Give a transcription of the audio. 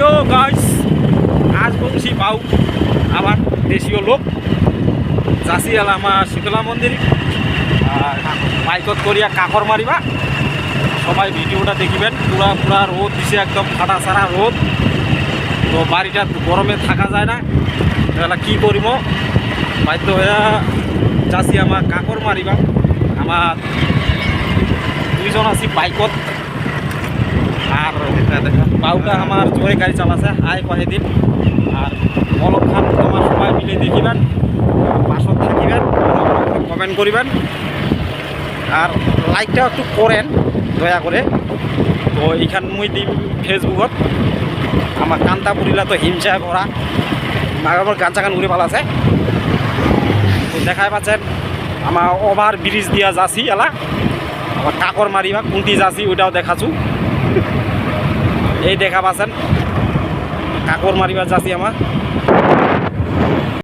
তো গাইস আজ বলছি পাও আমার দেশীয় লোক চাষি এল আমার শীতলা মন্দির বাইকত করিয়া কাকর মারিবা। সবাই ভিডিওটা দেখিবেন, পুরা পুরা রোদ দিছে একদম, ফাটা সারা রোদ। তো বাড়িটা গরমে থাকা যায় না। তাহলে কি করিম? বাধ্য হয়ে চাষি আমার কাকর মারিবা। আমার দুইজন আছি বাইকত। বাউটা আমার জোরে গাড়ি চালাছে। আয় কহে দিন। আর অলপ খান, তোমার সবাই মিলে দেখিবেন, পাশত থাকিবেন কমেন্ট করিবেন। আর লাইকটা একটু করেন, দয়া করে। তো এইখান মুই দিম ফেসবুকত আমার কান্তা পুরিলা তো হিংসায় ভরা। আমার গান চাগান উড়ে পালাছে। তো দেখাই পাচ্ছেন, আমার ওভার ব্রিজ দিয়া যাচ্ছি এলা। আবার কাকর মারিবা, কুন্তি যাচ্ছি ওইটাও দেখাছু। এই দেখা পাচ্ছেন। কাকর মারিবার যাচ্ছি আমার।